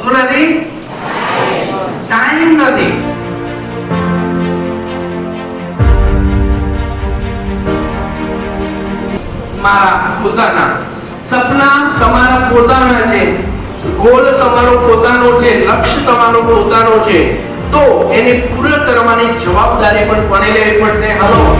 શું નથી? ટાઈમ નથી. મારા પોતાના સપના તમારા પોતાના છે. ગોલ તમારો પોતાનો છે. લક્ષ્ય તમારો પોતાનો છે. તો એને પૂર્ણ કરવાની જવાબદારી પણ પડે લેવી પડશે? હલો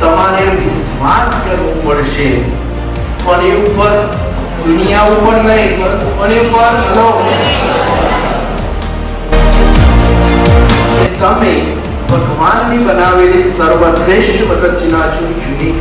તમારે વિશ્વાસ કરવો પડશે. કોની ઉપર દુનિયા ઉપર નહીં પરંતુ કોની ઉપર તમે ભગવાનની બનાવેલી સર્વશ્રેષ્ઠ રચના છો યુનિક